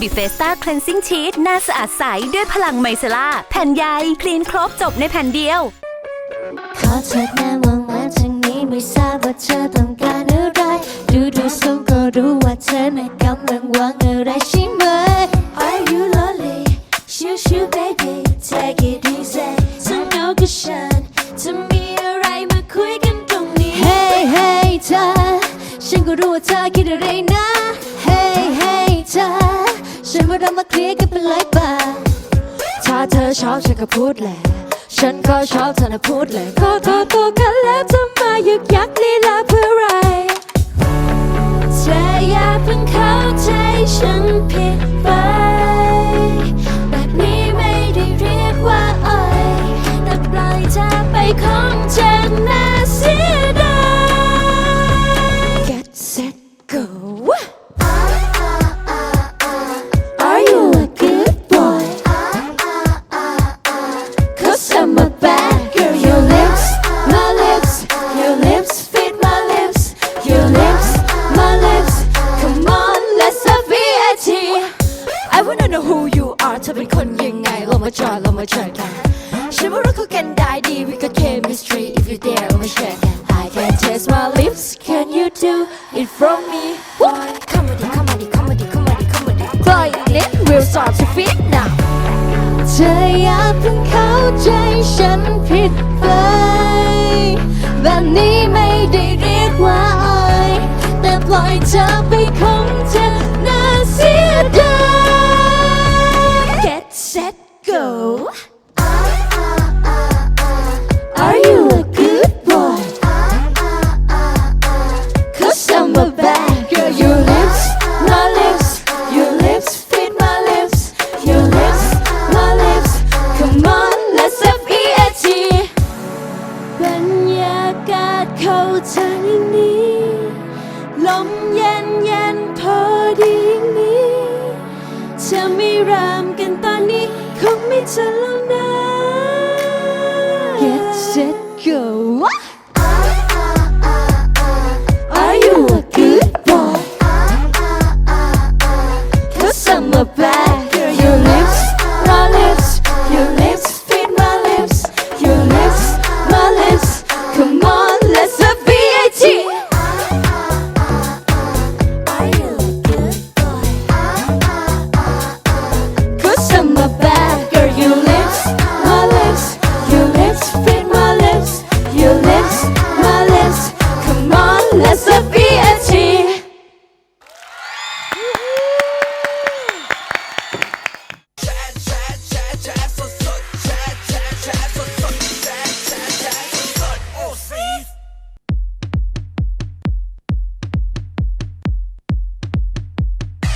บิเฟสตาคล e นซิ่งชี t หน้าสะอาดใส ด้วยพลังไมเซล่า แผ่นใยคลีนครบจบในแผ่นเดียว ขอเถิดนะมองมาทางนี้ไม่ทราบว่าเธอต้องการอะไร ดูดูทรงก็รู้ว่าเธอน่ะกำลังหวังอะไรใช่ไหม Are you lonely ชิวชิว baby take it easy เธอเหงากับฉันจะมี ก็รู้ว่าเธอคิดอะไรนะ Hey hey เธอฉันว่าเรามาเคลียร์กันเป็นไรบ้างถ้าเธอชอบฉันก็พูดแหละ ฉันก็ชอบเธอนะพูดแหละขอโทษตัวกันแล้วจะมายึกยักลีลาเพื่ออะไร I wanna know who you are เธอเป็นคนยังไงเรามาจอยเรามาเจอกันฉันว่าเราเข้ากันได้ดี we got chemistry if you dare เรามาแชร์กัน I can taste my lips can you do it from me boy come on come on come on come on come on ปล่อยลิ้น we'll start to fit now เธออย่าเพิ่งเข้าใจฉันผิดไปแบบนี้ไม่ได้เรียกว่าอ้อยแต่ปล่อยเธอไปคง รามกันตอนนี้คงไม่ทันแล้วนะ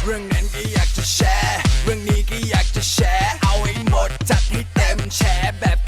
เรื่องนั้นก็อยากจะแชร์ เรื่องนี้ก็อยากจะแชร์ เอาให้หมดจัดให้เต็มแชร์แบบ